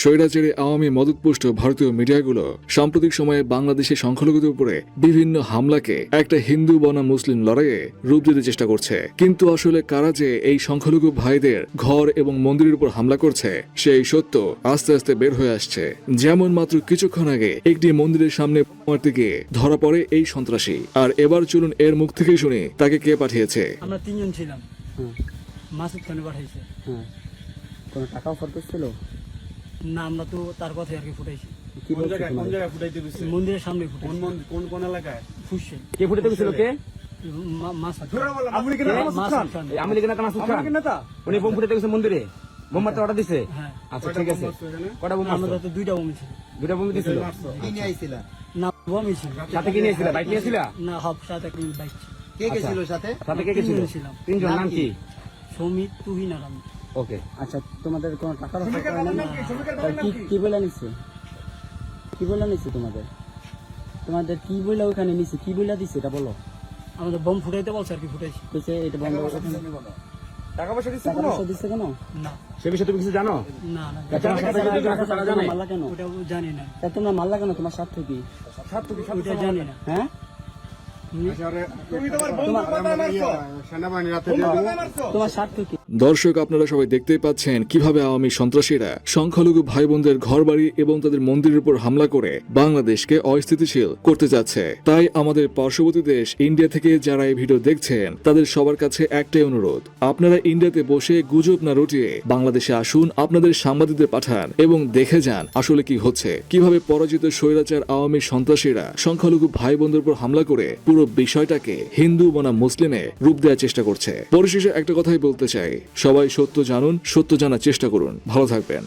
স্বৈরাচারী আওয়ামী মদতপুষ্ট ভারতীয় মিডিয়াগুলো সাম্প্রতিক সময়ে বাংলাদেশের সংখ্যালঘুদের উপরে বিভিন্ন হামলাকে একটা হিন্দু বনাম মুসলিম লড়াইয়ে রূপ দিতে চেষ্টা করছে। কিন্তু আসলে কারা যে এই সংখ্যালঘু ভাইদের ঘর এবং মন্দিরের উপর হামলা করছে সেই সত্য আস্তে আস্তে বের হয়ে আসছে। যেমন মাত্র কিছুক্ষণ আগে একটি মন্দিরের সামনে মারতে গিয়ে ধরা পড়ে এই সন্ত্রাসী। আর এবার চলুন এর মুখ থেকেই শুনি তাকে কে পাঠিয়েছে। আমরা তিনজন ছিলাম। হ্যাঁ। মাসুদ খানে পাঠাইছে হ্যাঁ। কোনো টাকা অফার করছিল? না আমরা তো তার কথাই আর কি ফুটাইছি। কি বলছে তোমার? মন্দিরের সামনে কোন কোন এলাকায়? ফুসছে। কে ফুটে গেছিল কে? মা- মাসুদ আপনি কি খান। মাসুদ খান এই আওয়ামী লীগের নেতা মাসুদ খান উনি বোম ফুটে গেছে মন্দিরে। বোম মারতে অর্ডার দিছে। হ্যাঁ। আচ্ছা ঠিক আছে। কটা বোম মারছো? তো দুইটা বমি ছিল দুটা বোম দিছিল? না বমি ছিল সাথে কি নিয়েছিল? বাইক নিয়েছিল? না হব সাথে একটা বাইক ছিল। কে গেছিল সাথে? সাথে কে গেছিল তিনজন ছিলাম। তিনজন নাম কি? সমিত তুহিন আর আমি। ওকে। আচ্ছা তোমাদের কোনো টাকা কি? কি বলে নিছে? কি বলে নিছে তোমাদের? তোমাদের কি বলে ওখানে নিছে? কি বলে দিছে? এটা বলো। আমাদের বম ফুটাইতে বলছে আর কি ফুটাইছি। কইছে এটা বন্ধ ওখানে টাকা পয়সা দিচ্ছে টাকা পয়সা দিছে কেন? সে বিষয়ে তুমি কিছু জানো? না না। তোমার কেন? ওটা জানি না। তা কেন? স্বার্থ কি? ওটা জানি না। হ্যাঁ? তোমার স্বার্থ কি? দর্শক, আপনারা সবাই দেখতেই পাচ্ছেন কীভাবে আওয়ামী সন্ত্রাসীরা সংখ্যালঘু ভাই বোনদের ঘরবাড়ি এবং তাদের মন্দিরের উপর হামলা করে বাংলাদেশকে অস্থিতিশীল করতে যাচ্ছে। তাই আমাদের পার্শ্ববর্তী দেশ ইন্ডিয়া থেকে যারা এই ভিডিও দেখছেন, তাদের সবার কাছে একটাই অনুরোধ, আপনারা ইন্ডিয়াতে বসে গুজব না রটিয়ে বাংলাদেশে আসুন, আপনাদের সাংবাদিকদের পাঠান এবং দেখে যান আসলে কি হচ্ছে। কীভাবে পরাজিত স্বৈরাচার আওয়ামী সন্ত্রাসীরা সংখ্যালঘু ভাই বোনদের উপর হামলা করে পুরো বিষয়টাকে হিন্দু বনাম মুসলিমে রূপ দেওয়ার চেষ্টা করছে। পরিশেষে একটা কথাই বলতে চাই সবাই সত্য জানুন সত্য জানার চেষ্টা করুন। ভালো থাকবেন।